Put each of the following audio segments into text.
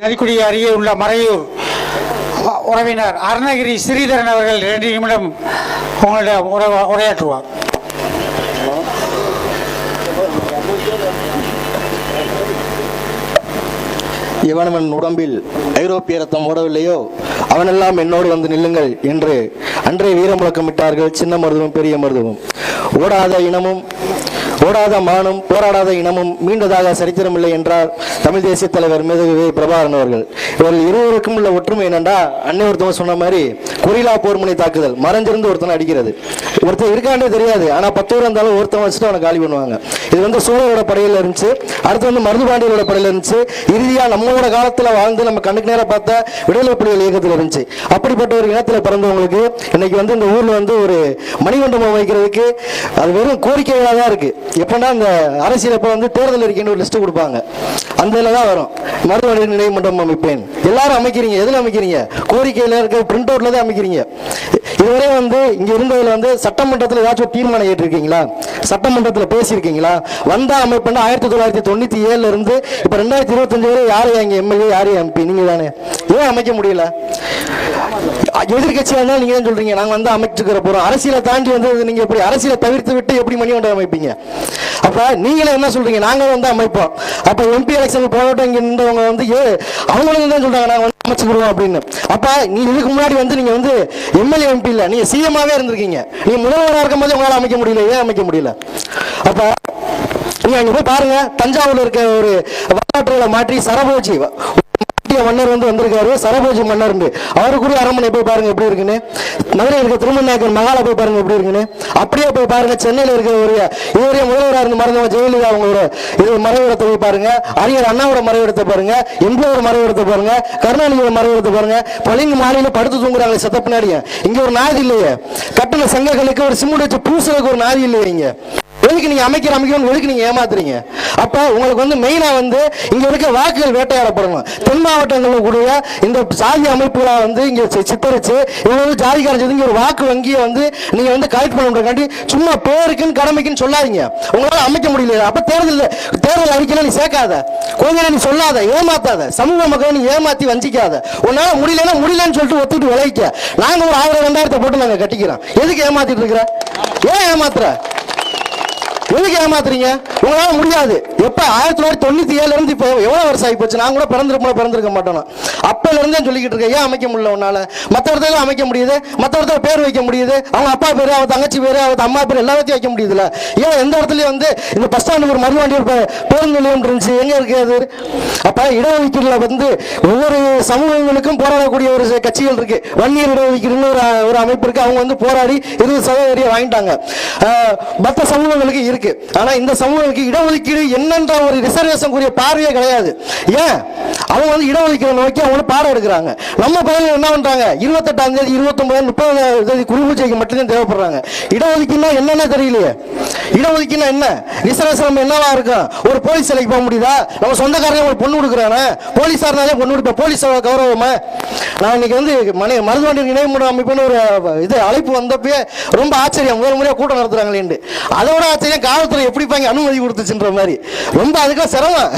நரிக்குடி அருகே உள்ள மறையூர் உறவினர் அருணகிரி ஸ்ரீதரன் அவர்கள் ரெண்டு நிமிடம் உங்களிடம் உரை- உரையாற்றுவார். இவனவன் உடம்பில் ஐரோப்பிய ரத்தம் ஓடவில்லையோ? அவனெல்லாம் என்னோடு வந்து நில்லுங்கள் என்று அன்றைய வீர முழக்கமிட்டார்கள் சின்ன மருதுவும் பெரிய மருதுவும். ஓடாத இனமும் ஓடாத மானும் போராடாத இனமும் மீண்டதாக சரித்திரமில்லை என்றார் தமிழ் தேசிய தலைவர் மேதகு பிரபாகரன் அவர்கள். இவர்கள் இருவருக்கும் உள்ள ஒற்றுமை என்னண்டா? அன்னை ஒருத்தவங்க சொன்ன மாதிரி கொரிலா போர்முனை தாக்குதல். மறைஞ்சிருந்து ஒருத்தனை அடிக்கிறது. ஒருத்தன் இருக்காண்டே தெரியாது. ஆனால் பத்து பேர் இருந்தாலும் ஒருத்தன் வச்சுட்டு அவனை காலி பண்ணுவாங்க. இது வந்து சூழலோட படையில் இருந்துச்சு. அடுத்து வந்து மருதுபாண்டியரோட படையில் இருந்துச்சு. இறுதியாக நம்மளோட காலத்தில் வாழ்ந்து நம்ம கண்ணுக்கு நேரம் பார்த்த விடுதலை புலிகள் இயக்கத்தில் இருந்துச்சு. அப்படிப்பட்ட ஒரு இனத்தில் பிறந்தவங்களுக்கு இன்னைக்கு வந்து இந்த ஊரில் வந்து ஒரு மணிமண்டபம் வைக்கிறதுக்கு அது வெறும் கோரிக்கைகளாக தான் இருக்குது எப்படின்னா இந்த அரசியல் எப்போ வந்து தேர்தல் இருக்கேன்னு ஒரு லிஸ்ட் கொடுப்பாங்க. அந்த இதில் தான் வரும். மருதுபாண்டியர் நினைவு மண்டபம் அமைப்பேன். எல்லாரும் அமைக்கிறீங்க. எதில் அமைக்கிறீங்க? கோரிக்கையில் இருக்க பிரிண்ட் அவுட்ல தான் அமைக்கிறீங்க. இதுவரை வந்து இங்க இருந்ததுல வந்து சட்டமன்றத்தில் ஏதாச்சும் தீர்மானம் ஏற்றிருக்கீங்களா? சட்டமன்றத்தில் பேசியிருக்கீங்களா? வந்தா அமைப்புன்னா ஆயிரத்தி தொள்ளாயிரத்தி தொண்ணூத்தி ஏழுல இருந்து இப்ப ரெண்டாயிரத்தி இருபத்தஞ்சு வரை யார் எங்கள் எம்எல்ஏ யாரையும் எம்பி? நீங்க தானே ஏன் அமைக்க முடியல? எதிர்கட்சியா இருந்தா நீங்க தான் சொல்றீங்க. நாங்க வந்து அமைச்சுக்கிற போறோம். அரசியலை தாண்டி வந்து நீங்க எப்படி அரசியலை தவிர்த்து விட்டு எப்படி மணிமண்டபம் அமைப்பீங்க? அப்ப நீங்களே என்ன சொல்றீங்க? நாங்க வந்து அமைப்போம். அப்ப எம்பி எலெக்ஷன் போராட்டம் இங்க இருந்தவங்க வந்து ஏ அவங்களும் தான் சொல்றாங்க. நாங்க வந்து அமைச்சுக்கிறோம் அப்படின்னு. அப்ப நீ இதுக்கு முன்னாடி வந்து நீங்க வந்து எம்எல்ஏ எம்பி இல்ல. நீங்க சிஎம்மாவே இருந்திருக்கீங்க. நீங்க முதல்வராக இருக்கும் போது உங்களால அமைக்க முடியல. ஏன் அமைக்க முடியல? அப்ப நீங்க அங்க போய் பாருங்க. தஞ்சாவூர்ல இருக்க ஒரு வரலாற்றுகளை மாற்றி சரபோஜி முக்கிய மன்னர் வந்து வந்திருக்காரு சரபோஜி மன்னர் அவருக்குரிய அரண்மனை போய் பாருங்க எப்படி இருக்குன்னு. மதுரை இருக்க திருமணநாயக்கர் மகால போய் பாருங்க எப்படி இருக்குன்னு. அப்படியே போய் பாருங்க சென்னையில இருக்கிற ஒரு இவருடைய முதல்வராக இருந்து மறந்தவங்க ஜெயலலிதா அவங்களோட இது மறைவிடத்தை போய் பாருங்க. அறிஞர் அண்ணாவோட மறைவிடத்தை பாருங்க. எம்ஜிஆரோட மறைவிடத்தை பாருங்க. கருணாநிதியோட மறைவிடத்தை பாருங்க. பளிங்கு மாலையில படுத்து தூங்குறாங்களே செத்த பின்னாடியே. இங்க ஒரு நாதி இல்லையே. கட்டின சங்கங்களுக்கு ஒரு சிமுடி வச்சு பூசுறதுக்கு ஒரு நாதி இல்லையே இங்க எதுக்கு நீங்க அமைக்கிற அமைக்கணும் எதுக்கு நீங்க ஏமாத்துறீங்க. அப்ப உங்களுக்கு வந்து மெயினா வந்து இங்க இருக்க வாக்குகள் வேட்டையாடப்படணும். தென் மாவட்டங்களில் கூடிய இந்த சாதி அமைப்புகளை வந்து இங்க சித்தரிச்சு இவங்க வந்து ஜாதிக்காரன் இங்க ஒரு வாக்கு வங்கியை வந்து நீங்க வந்து கலெக்ட் பண்ணுறதுக்காண்டி சும்மா பேருக்குன்னு கடமைக்குன்னு சொல்லாதீங்க. உங்களால அமைக்க முடியல அப்ப தேர்தல் தேர்தல் அறிக்கையில நீ சேர்க்காத. கொஞ்சம் நீ சொல்லாத ஏமாத்தாத. சமூக மக்களை நீ ஏமாத்தி வஞ்சிக்காத. உன்னால முடியலன்னா முடியலன்னு சொல்லிட்டு ஒத்துட்டு விளைவிக்க நாங்க ஒரு ஆயிரம் ரெண்டாயிரத்தை போட்டு நாங்க கட்டிக்கிறோம். எதுக்கு ஏமாத்திட்டு இருக்கிற? ஏன் ஏமாத்துற? எதுக்கு ஏமாத்துறீங்க? உங்களால முடியாது. எப்ப? ஆயிரத்தி தொள்ளாயிரத்தி தொண்ணூத்தி ஏழுல இருந்து இப்போ எவ்வளவு வருஷம் ஆகி போச்சு? நான் கூட பிறந்திருப்போம் பிறந்திருக்க மாட்டோம் அப்பல இருந்தே சொல்லிக்கிட்டு இருக்கேன். ஏன் அமைக்க முடியல உன்னால? மத்த இடத்துல அமைக்க முடியுது. மத்த இடத்துல பேர் வைக்க முடியுது. அவங்க அப்பா பேரு அவ தங்கச்சி பேரு அவ அம்மா பேர் எல்லாத்தையும் வைக்க முடியுதுல ஏன் எந்த இடத்துலயும் வந்து இந்த பஸ் ஸ்டாண்ட் ஒரு மறுவாண்டி ஒரு பேருந்து நிலையம் இருந்துச்சு. எங்க இருக்குது அப்ப இடஒதுக்கீடுல வந்து ஒவ்வொரு சமூகங்களுக்கும் போராடக்கூடிய ஒரு கட்சிகள் இருக்கு. வன்னியர் இடஒதுக்கீடுன்னு ஒரு ஒரு அமைப்பு இருக்கு. அவங்க வந்து போராடி இருபது சதவீதம் வாங்கிட்டாங்க. மற்ற சமூகங்களுக்கு இருக்கு. ஆனா இந்த சமூகத்துக்கு இடஒதுக்கீடு என்னன்ற ஒரு ரிசர்வேஷன் கூடிய பார்வையே கிடையாது. ஏன்? அவங்க வந்து இடஒதுக்கீடு நோக்கி அவங்க பாடம் எடுக்கிறாங்க. நம்ம பகுதியில் என்ன பண்றாங்க? இருபத்தெட்டாம் தேதி இருபத்தொன்பது முப்பதாம் தேதி குருபூஜைக்கு மட்டும்தான் தேவைப்படுறாங்க. இடஒதுக்கீடுனா என்னன்னு தெரியலையே. இடஒதுக்கீடுனா என்ன? ரிசர்வேஷன் நம்ம என்னவா இருக்கும்? ஒரு போலீஸ் சிலைக்கு போக முடியுதா? நம்ம சொந்தக்காரங்க ஒரு பொண்ணு கொடுக்குறானே. போலீஸாருனாலே பொண்ணு கொடுப்பேன் போலீஸ் கௌரவமா? நான் இன்னைக்கு வந்து மணி மருதுவாண்டி நினைவு அமைப்புன்னு ஒரு இது அழைப்பு வந்தப்பயே ரொம்ப ஆச்சரியம். முதல் முறையாக கூட்டம் நடத்துறாங்களேன்னு அதோட ஆச்சரியம் காவல்துறை எப்படி பாங்க அனுமதி கொடுத்துச்சுன்ற மாதிரி. ரொம்ப அதுக்கெல்லாம் சிரமம்.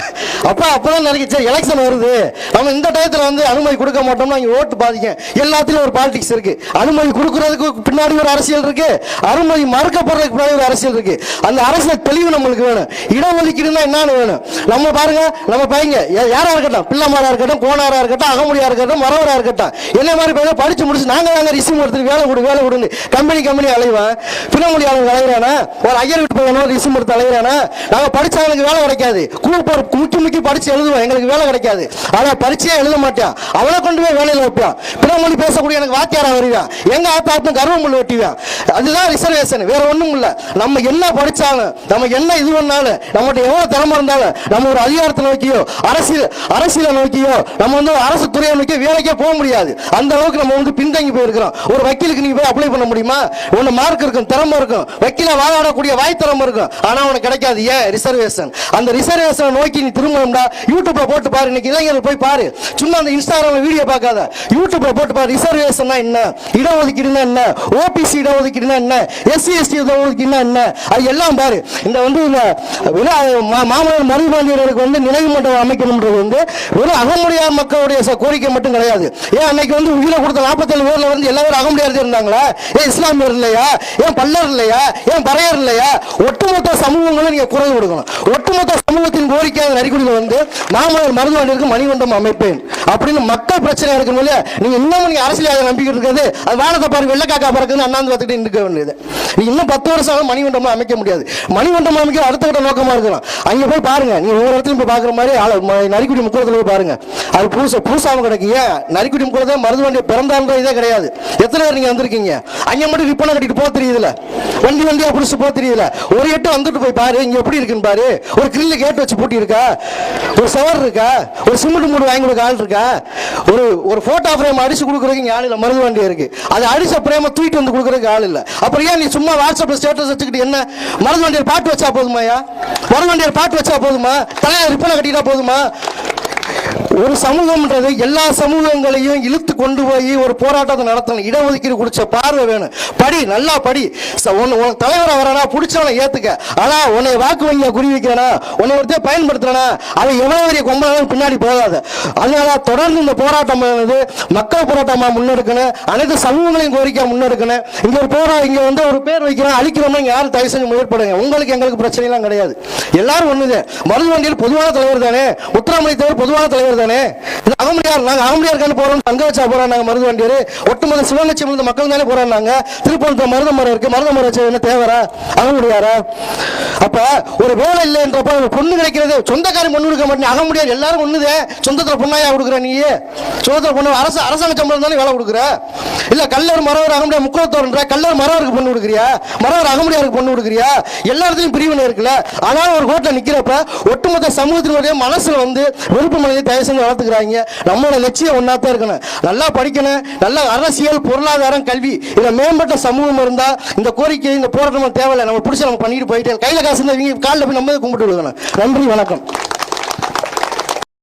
அப்போ அப்போதான் நினைக்க சரி எலெக்ஷன் வருது. நம்ம இந்த டயத்தில் வந்து அனுமதி கொடுக்க மாட்டோம்னா இங்கே ஓட்டு பாதிக்கும். எல்லாத்துலேயும் ஒரு பாலிடிக்ஸ் இருக்கு. அனுமதி கொடுக்கறதுக்கு பின்னாடி ஒரு அரசியல் இருக்கு. அனுமதி மறுக்கப்படுறதுக்கு பின்னாடி ஒரு அரசியல் இருக்கு. அந்த அரசியல் தெளிவு நம்மளுக்கு வேணும். இடஒதுக்கீடுனா என்னன்னு வேணும். நம்ம பாருங்க நம்ம பையங்க யாரா இருக்கட்டும் பிள்ளைமாரா இருக்கட்டும் கோனாரா இருக்கட்டும் அகமுடியா இருக்கட்டும் மரவரா இருக்கட்டும். என்ன மாதிரி பையன் படிச்சு முடிச்சு நாங்க நாங்க ரிசிம் எடுத்து வேலை கொடு வேலை கொடுன்னு கம்பெனி கம்பெனி அலைவான் பின்னமொழி அலைகிறானா ஒரு ஐயர் வீட்டு பையனும் ரிசிம் எடுத்து அலைகிறானா நாங்க படிச்சவங்களுக்கு வேலை கிடைக்காது. கூப்பர் முக்கி முக்கி படிச்சு எழுதுவோம் எங்களுக்கு வேலை கிடைக்காது. ஆனா பரிச்சையே எழுத மாட்டான். அவனை கொண்டு போய் வேலையில வைப்பான். பின்னமொழி பேசக்கூடிய எனக்கு வாத்தியாரா வருவான் எங்க ஆத்தாப்பும் கருவமுள்ள வெட்டிவான் அதுதான் ரிசர்வேஷன் வேற ஒண்ணும் இல்ல. நம்ம என்ன படிச்சாலும் நம்ம என்ன இது பண்ணாலும் நம்மகிட்ட எவ்வளவு திறமை இருந்தாலும் நம்ம ஒரு அதிகாரத்தை நோக்கியோ அரசியல் அரசியலை நோக்கியோ நம்ம வந்து அரசு துறையை நோக்கி வேலைக்கே போக முடியாது. அந்த அளவுக்கு நம்ம வந்து பின்தங்கி போயிருக்கிறோம். ஒரு வக்கீலுக்கு நீங்க போய் அப்ளை பண்ண முடியுமா? ஒன்னு மார்க் இருக்கும் திறமை இருக்கும். வக்கீல வாதாடக்கூடிய வாய் திறமை இருக்கும். இருக்கும் ஆனா உனக்கு கிடைக்காது. ஏன்? ரிசர்வேஷன் அந்த ரிசர்வேஷனை நோக்கி நீ திரும்பணும்டா. யூடியூப்ல போட்டு பாரு. இன்னைக்கு இளைஞர்கள் போய் பாரு. சும்மா அந்த இன்ஸ்டாகிராம்ல வீடியோ பார்க்காத. யூடியூப்ல போட்டு பாரு. ரிசர்வேஷன் என்ன? இடஒதுக்கீடுனா என்ன? ஓபிசி இடஒதுக்கீடுனா என்ன? எஸ்சி எஸ்டி இடஒதுக்கீடுனா என்ன? அது எல்லாம் பாரு. இந்த வந்து இந்த விழா மருதுபாண்டியர்களுக்கு வந்து நினைவு மண்டபம் அமைக்கணும்ன்றது வந்து வெறும் அகமுடியார் மக்களுடைய கோரிக்கை மட்டும் கிடையாது. ஏன் அன்னைக்கு வந்து உயிரை கொடுத்த நாற்பத்தேழு பேர்ல வந்து எல்லாரும் அகமுடியார் இருந்தாங்களா? ஏன் இஸ்லாமியர் இல்லையா? ஏன் பல்லர் இல்லையா? ஏன் பறையர் இல்லையா? ஒட்டுமொத்த சமூகங்களும் நீங்க குரல் கொடுக்கணும். ஒட்டுமொத்த சமூகத்தின் கோரிக்கையாக நரிக்குடியில் வந்து மாமல்லர் மருதுபாண்டியருக்கு மணிமண்டபம் அமைப்பேன். அப்படின்னு மக்கள் பிரச்சனை இருக்கணும் இல்லையா? நீங்க இன்னமும் நீங்க அரசியல் நம்பிக்கை இருக்கிறது அது வானத்தை பாருங்க வெள்ளக்காக்கா பறக்குன்னு அண்ணாந்து பார்த்துட்டு இருக்க வேண்டியது. நீ இன்னும் பத்து வருஷம் மணிமண்டபம் அமைக்க முடியாது. மணிமண்டபம் அமைக்க அடுத்த கட்ட நோக்கமா இருக்கலாம் அங்க போய் பாருங்க. நீ ஒவ்வொரு இடத்துலயும் போய் பாக்குற மாதிரி நரிக்குடி முக்குளத்துல போய் பாருங்க. அது பூச புதுசாகவும் கிடக்கு. ஏன்? நரிக்குடி முக்குளத்தை மருதுவண்டி பிறந்தான்ற இதே கிடையாது. எத்தனை பேர் நீங்க வந்திருக்கீங்க? அங்க மட்டும் ரிப்பனை கட்டிட்டு போக தெரியுதுல வண்டி வண்டியா புதுசு போக தெரியுதுல ஒரு எட்டு வந்துட்டு போய் பாரு. இங்க எப்படி இருக்குன்னு பாரு. ஒரு கிரில்ல கேட் வச்சு பூட்டி இருக்கா? ஒரு சவர் இருக்கா? ஒரு சிமெண்ட் மூடு வாங்கி கொடுக்க ஆள் இருக்கா? ஒரு ஒரு போட்டோ ஃப்ரேம் அடிச்சு கொடுக்குறதுக்கு இங்க ஆள் இல்ல. மருந்து வண்டி இருக்கு. அது அடிச்ச பிரேம தூக்கிட்டு வந்து கொடுக்குறதுக்கு ஆள் இல்ல. அப்புறம் ஏன் நீ சும்மா வாட்ஸ்அப்ல ஸ்டேட்டஸ் வச்சுக்கிட்டு என்ன மருந்து வண்டியில் பாட்டு வச்சா போதுமாயா மருந்து வண்டியில் பாட்டு வச்சா போதுமா? தலையில் ரிப்பனை கட்டிட்டா போதுமா? ஒரு சமூகம்ன்றது எல்லா சமூகங்களையும் இழுத்து கொண்டு போய் ஒரு போராட்டத்தை நடத்தணும். இடஒதுக்கீடு குடிச்ச பார்வை வேணும். படி நல்லா படி. உனக்கு தலைவரை வரனா பிடிச்சவனை ஏத்துக்க. ஆனா உன்னை வாக்கு வங்கியா குறி வைக்கிறனா உன்னை ஒருத்தர் பயன்படுத்துறனா அதை எவ்வளவு பெரிய கொம்பனாலும் பின்னாடி போகாத. அதனால தொடர்ந்து இந்த போராட்டம் ஆனது மக்கள் போராட்டமா முன்னெடுக்கணும். அனைத்து சமூகங்களையும் கோரிக்கை முன்னெடுக்கணும். இங்க ஒரு போரா இங்க வந்து ஒரு பேர் வைக்கிறோம் அழிக்கிறோம்னா இங்க யாரும் தயவு செஞ்சு முயற்படுங்க. உங்களுக்கு எங்களுக்கு பிரச்சனை எல்லாம் கிடையாது. எல்லாரும் ஒண்ணுது மருது வண்டியில் பொதுவான தலைவர் தானே? உத்தரமலை தலைவர் பொதுவான தலைவர் தலைவர் தானே? இது அகமுடியார். நாங்க அகமுடியாருக்கான போறோம் தங்க வச்சா போறோம் நாங்க மருந்து வண்டியர். ஒட்டுமொத்த சிவலட்சம் இருந்த மக்கள் தானே போறோம் நாங்க. திருப்பூர் மருத மரம் இருக்கு. மருத மரம் வச்சு என்ன தேவரா அகமுடியாரா? அப்ப ஒரு வேலை இல்லைன்றப்ப ஒரு பொண்ணு கிடைக்கிறது சொந்தக்காரி பொண்ணு கொடுக்க மாட்டேன். அகமுடியார் எல்லாரும் ஒண்ணுதே. சொந்தத்துல பொண்ணாயா கொடுக்குற நீ சொந்தத்துல பொண்ணு அரசு அரசாங்க சம்பளம் தானே வேலை கொடுக்குற? இல்ல கல்லூர் மரவர் அகமுடியார் முக்குளத்தோர்ன்ற? கல்லூர் மரவருக்கு பொண்ணு கொடுக்குறியா? மரவர் அகமுடியாருக்கு பொண்ணு கொடுக்குறியா? எல்லா இடத்துலயும் பிரிவினை இருக்குல்ல. ஆனாலும் ஒரு கோட்டில் நிக்கிறப்ப ஒட்டுமொத்த சமூகத்தினுடைய மனசுல வந்து விருப்ப மனதை வளர்த்துக்கிறாங்க. நம்மளோட லட்சியம் ஒன்றா தான் இருக்கணும். நல்லா படிக்கணும். நல்ல அரசியல் பொருளாதாரம் கல்வி. இதில் மேம்பட்ட சமூகம் இருந்தால் இந்த கோரிக்கை இந்த போராட்டம் தேவையில்லை. நம்ம பிடிச்சி நம்ம பண்ணிட்டு போயிட்டே கையில் காசு இருந்தால் இவங்க காலில் போய் நம்ம கும்பிட்டு விடுக்கணும் நன்றி வணக்கம்.